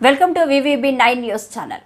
Welcome to VVB nine news channel.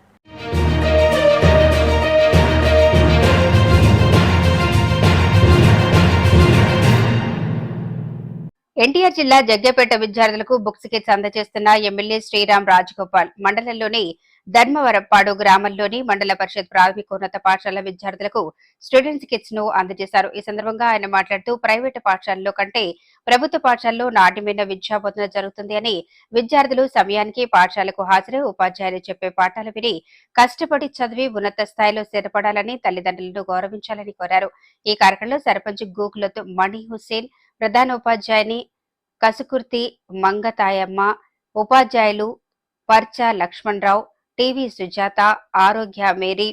NTR జిల్లా జగ్గపేట విద్యార్థులకు books kits అందజేస్తున్న ఎమ్మెల్యే శ్రీరామ్ రాజగోపాల్ మండలంలోని ధర్మవరప్పాడు గ్రామంలోని మండల పరిషత్ ప్రాథమికోన్నత పాఠశాల విద్యార్థులకు స్టూడెంట్స్ కిట్స్ను అందజేశారు. ఈ సందర్భంగా ఆయన మాట్లాడుతూ ప్రైవేటు పాఠశాలలో కంటే ప్రభుత్వ పాఠశాలలో నాణ్యమైన విద్యా బోధన జరుగుతుంది అని విద్యార్థులు సమయానికి పాఠశాలకు హాజరై ఉపాధ్యాయులు చెప్పే పాఠాలు విని కష్టపడి చదివి ఉన్నత స్థాయిలో స్థిరపడాలని తల్లిదండ్రులను గౌరవించాలని కోరారు. ఈ కార్యక్రమంలో సర్పంచ్ గూకులత్ మణి హుస్సేన్ ప్రధానోపాధ్యాయుని కసుకుర్తి మంగతాయమ్మ ఉపాధ్యాయులు పర్చ లక్ష్మణరావు టివి సుజాత ఆరోగ్య మేరీ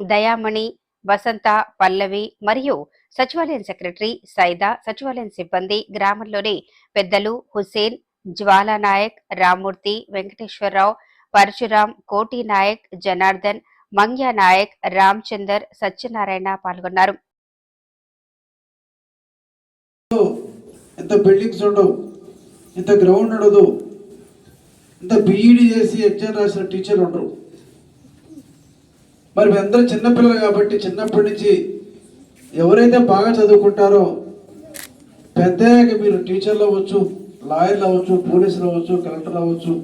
దయామణి వసంత పల్లవి మరియు సచివాలయం సెక్రటరీ సైదా సచివాలయం సిబ్బంది గ్రామంలోని పెద్దలు హుసేన్ జ్వాలా నాయక్ రామ్మూర్తి వెంకటేశ్వరరావు పరశురాం కోటి నాయక్ జనార్దన్ మంగ్య నాయక్ రామచందర్ సత్యనారాయణ పాల్గొన్నారు. ఇంత బిల్డింగ్స్ ఉండవు ఇంత గ్రౌండ్ ఉండదు. ఇంత బీఈడి చేసి ఎగ్జామ్ రాసిన టీచర్లు ఉండరు. మరి మేమందరం చిన్నపిల్లలు కాబట్టి చిన్నప్పటి నుంచి ఎవరైతే బాగా చదువుకుంటారో పెద్దయ్యాక మీరు టీచర్లు అవ్వచ్చు లాయర్లు అవ్వచ్చు పోలీసులు అవ్వచ్చు కలెక్టర్ అవ్వచ్చు.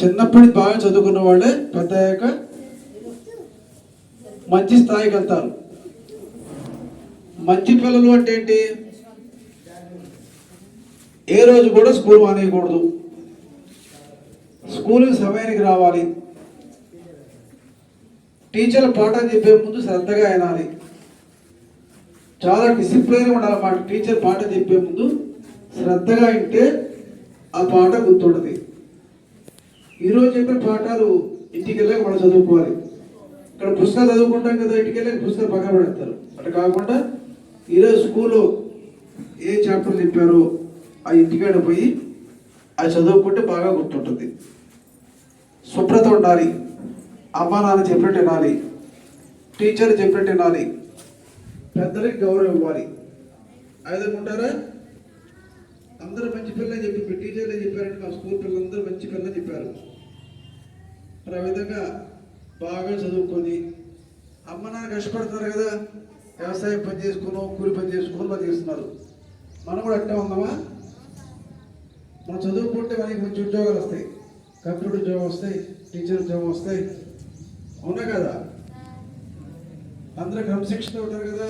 చిన్నప్పటి బాగా చదువుకున్న వాళ్ళే పెద్దయ్యాక మంచి స్థాయికి వెళ్తారు. మంచి పిల్లలు అంటే ఏంటి? ఏ రోజు కూడా స్కూల్ మానేయకూడదు. స్కూల్కి సమయానికి రావాలి. టీచర్లు పాఠం చెప్పే ముందు శ్రద్ధగా వినాలి. చాలా డిసిప్లైన్ ఉండాలన్నమాట. టీచర్ పాట చెప్పే ముందు శ్రద్ధగా వింటే ఆ పాట గుర్తుంటుంది. ఈరోజు చెప్పిన పాఠాలు ఇంటికి వెళ్ళాక మనం చదువుకోవాలి. ఇక్కడ పుస్తకాలు చదువుకుంటాం కదా ఇంటికి వెళ్ళాక పుస్తకాలు పక్కన పెడతారు. అట్లా కాకుండా ఈరోజు స్కూల్లో ఏ చాప్టర్ చెప్పారో ఆ ఇంటికాడ పోయి అది చదువుకుంటే బాగా గుర్తుంటుంది. శుభ్రత ఉండాలి. అమ్మా నాన్న చెప్పినట్టు వినాలి టీచర్ చెప్పినట్టు వినాలి పెద్దలకి గౌరవం ఇవ్వాలి. ఐదనుకుంటారా అందరూ మంచి పిల్లలు చెప్పి మీ టీచర్లే చెప్పారంటే మా స్కూల్ పిల్లలందరూ మంచి పిల్లలు చెప్పారు. మరి ఆ విధంగా బాగా చదువుకొని అమ్మ నాన్న కష్టపడుతున్నారు కదా. వ్యవసాయం పని చేసుకుని కూలి పని చేసుకుని పని చేస్తున్నారు. మనం కూడా అట్టే ఉందామా మనం చదువుకుంటే మనకి మంచి ఉద్యోగాలు వస్తాయి. కంప్యూటర్ ఉద్యోగం వస్తాయి టీచర్ ఉద్యోగం వస్తాయి. అవునా కదా? అందరూ క్రమశిక్షణ ఉంటారు కదా?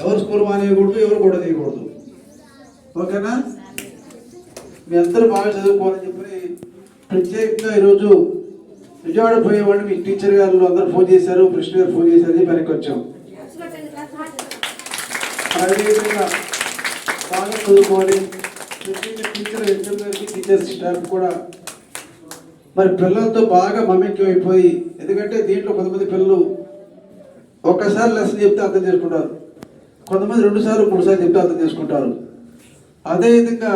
ఎవరు స్కూల్ మానేయకూడదు ఎవరు కూడా తీయకూడదు. ఓకేనా? మీ అందరూ బాగా చదువుకోవాలని చెప్పి ప్రత్యేకంగా ఈరోజు విజయవాడ పోయేవాళ్ళు మీ టీచర్ గారు అందరూ ఫోన్ చేశారు కృష్ణ గారు ఫోన్ చేశారు అని వెనక్కి వచ్చాం. అదేవిధంగా బాగా చదువుకోవాలి. టీచర్ హెచ్ఎం గారికి టీచర్స్ స్టాఫ్ కూడా మరి పిల్లలతో బాగా మమేక్యం అయిపోయి ఎందుకంటే దీంట్లో కొంతమంది పిల్లలు ఒక్కసారి లెసన్ చెప్తే అర్థం చేసుకుంటారు. కొంతమంది రెండు సార్లు మూడు సార్లు చెప్తే అర్థం చేసుకుంటారు. అదేవిధంగా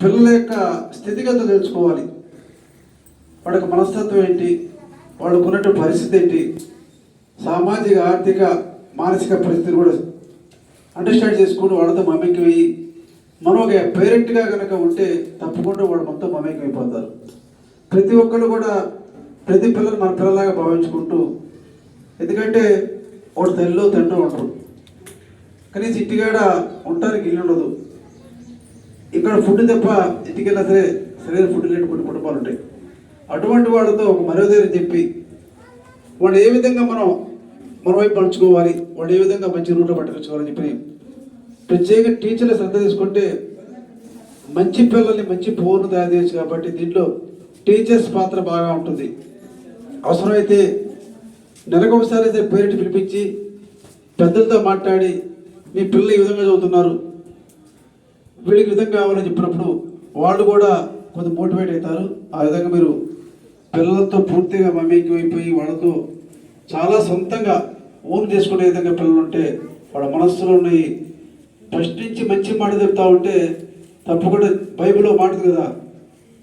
పిల్లల యొక్క స్థితిగతులు తెలుసుకోవాలి. వాళ్ళకి మనస్తత్వం ఏంటి? వాళ్ళకు ఉన్నటువంటి పరిస్థితి ఏంటి? సామాజిక ఆర్థిక మానసిక పరిస్థితి కూడా అండర్స్టాండ్ చేసుకుని వాళ్ళతో మమేక్యం మనం ఒక పేరెంట్గా కనుక ఉంటే తప్పకుండా వాళ్ళు మొత్తం మమేకమైపోతారు అయిపోతారు. ప్రతి ఒక్కరు కూడా ప్రతి పిల్లలు మన పిల్లలాగా భావించుకుంటూ ఎందుకంటే ఒకటి తల్లిలో తండ్రి ఉంటారు కానీ ఇంటికాడ ఉండటానికి ఇల్లు ఉండదు. ఇక్కడ ఫుడ్ తప్ప ఇంటికి వెళ్ళినా సరే సరైన ఫుడ్ లేని కుటుంబాలు ఉంటాయి. అటువంటి వాళ్ళతో ఒక మరోదేరి చెప్పి వాళ్ళు ఏ విధంగా మనం మనవైపు పంచుకోవాలి వాళ్ళు ఏ విధంగా మంచి రూట్లో పట్టుకొచ్చుకోవాలని చెప్పి ప్రత్యేక టీచర్లు శ్రద్ధ తీసుకుంటే మంచి పిల్లల్ని మంచి పౌరులు తయారు చేయొచ్చు కాబట్టి దీంట్లో టీచర్స్ పాత్ర బాగా ఉంటుంది. అవసరమైతే నెలకు ఒకసారి అయితే పేరెంట్ పిలిపించి పెద్దలతో మాట్లాడి మీ పిల్లలు ఈ విధంగా చదువుతున్నారు. వీళ్ళకి విధంగా కావాలని చెప్పినప్పుడు వాళ్ళు కూడా కొంత మోటివేట్ అవుతారు. ఆ విధంగా మీరు పిల్లలతో పూర్తిగా మమేక్యం అయిపోయి వాళ్ళతో చాలా సొంతంగా ఓన్ చేసుకునే విధంగా పిల్లలు ఉంటే వాళ్ళ మనస్సులో ఉన్నాయి ఫస్ట్ నుంచి మంచి మాట చెప్తా ఉంటే తప్పకుండా బైబిల్లో మాట కదా.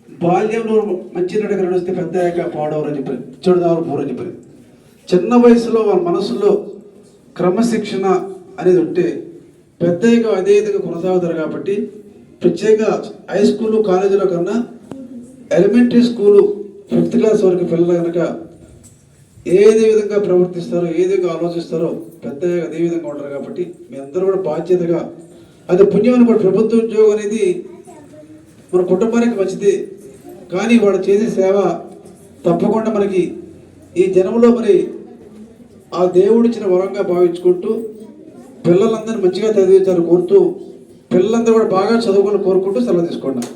బాల్యంలో మంచి నడక నడిస్తే పెద్ద అయ్యాక పాడవరు అని చెప్పారు. చెడుదారు పోరు చెప్పారు. చిన్న వయసులో వాళ్ళ మనసులో క్రమశిక్షణ అనేది ఉంటే పెద్దగా అదే విధంగా కొనసాగుతారు కాబట్టి ప్రత్యేకంగా హై స్కూల్ కాలేజీలో కన్నా ఎలిమెంటరీ స్కూలు ఫిఫ్త్ క్లాస్ వరకు పిల్లలు కనుక ఏదే విధంగా ప్రవర్తిస్తారో ఏ ఆలోచిస్తారో పెద్ద అదే విధంగా ఉంటారు కాబట్టి మీ అందరూ కూడా బాధ్యతగా అది పుణ్యం కూడా ప్రభుత్వ ఉద్యోగం అనేది మన కుటుంబానికి మంచిది. కానీ వాడు చేసే సేవ తప్పకుండా మనకి ఈ జనంలో మరి ఆ దేవుడిచ్చిన వరంగా భావించుకుంటూ పిల్లలందరినీ మంచిగా చదివించాలని కోరుతూ పిల్లలందరూ కూడా బాగా చదువుకొని కోరుకుంటూ సెలవు తీసుకుంటాం